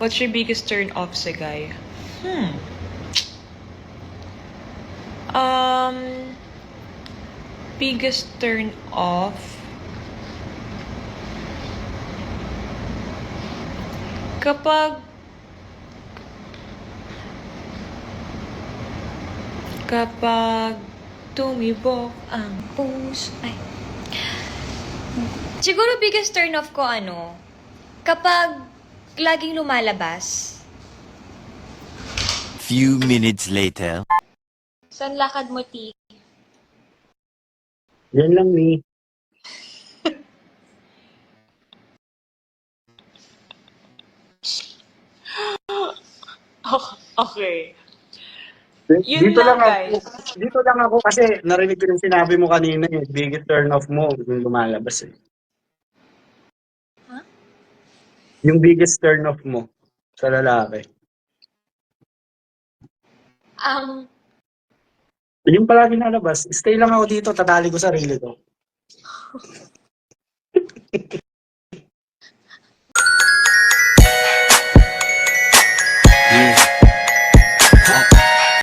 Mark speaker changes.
Speaker 1: What's your biggest turn off sa guy? Hmm. Um, biggest turn off? Kapag kapag tumibok ang puso ay
Speaker 2: Siguro biggest turn off ko ano, kapag laging lumalabas.
Speaker 3: Few minutes later.
Speaker 2: San lakad mo, Ti?
Speaker 4: Yan lang ni.
Speaker 1: Okay. Yun
Speaker 4: dito
Speaker 1: lang,
Speaker 4: lang,
Speaker 1: guys.
Speaker 4: ako, dito lang ako kasi narinig ko yung sinabi mo kanina eh. Biggest turn off mo yung lumalabas eh. Yung biggest turn off mo sa lalaki.
Speaker 2: Ang
Speaker 4: Yung palagi nalabas, stay lang ako dito, tatali ko sarili ko.